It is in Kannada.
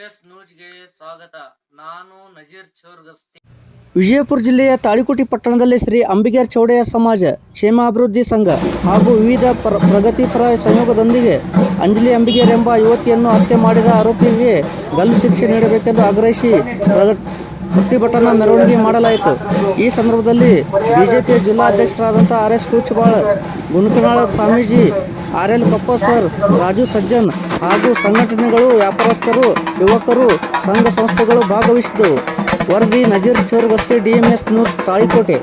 ಡಿಎಂಎಸ್ ನ್ಯೂಸ್ಗೆ ಸ್ವಾಗತ. ನಾನು ನಜೀರ್ ವಿಜಯಪುರ ಜಿಲ್ಲೆಯ ತಾಳಿಕೋಟಿ ಪಟ್ಟಣದಲ್ಲಿ ಶ್ರೀ ಅಂಬಿಗೇರ್ ಚೌಡಯ್ಯ ಸಮಾಜ, ಕ್ಷೇಮಾಭಿವೃದ್ಧಿ ಸಂಘ ಹಾಗೂ ವಿವಿಧ ಪ್ರ ಪ್ರಗತಿಪರ ಸಂಯೋಗದೊಂದಿಗೆ ಅಂಜಲಿ ಅಂಬಿಗೇರ್ ಎಂಬ ಯುವತಿಯನ್ನು ಹತ್ಯೆ ಮಾಡಿದ ಆರೋಪಿಗೆ ಗಲ್ಲು ಶಿಕ್ಷೆ ನೀಡಬೇಕೆಂದು ಆಗ್ರಹಿಸಿ ಪ್ರತಿಭಟನಾ ಮೆರವಣಿಗೆ ಮಾಡಲಾಯಿತು. ಈ ಸಂದರ್ಭದಲ್ಲಿ ಬಿಜೆಪಿಯ ಜಿಲ್ಲಾಧ್ಯಕ್ಷರಾದಂಥ R S Kuchabal, Gunakanal Swamiji, R L Kappa sir, Raju Sajjan ಹಾಗೂ ಸಂಘಟನೆಗಳು ವ್ಯಾಪಾರಸ್ಥರು ಯುವಕರು ಸಂಘ ಸಂಸ್ಥೆಗಳು ಭಾಗವಹಿಸಿದ್ದವು ವರದಿ ನಜೀರ್ ಚೋರ್ಗಸ್ತಿ ಡಿಎಂಎಸ್ ನ್ಯೂಸ್ ತಾಳಿಕೋಟೆ.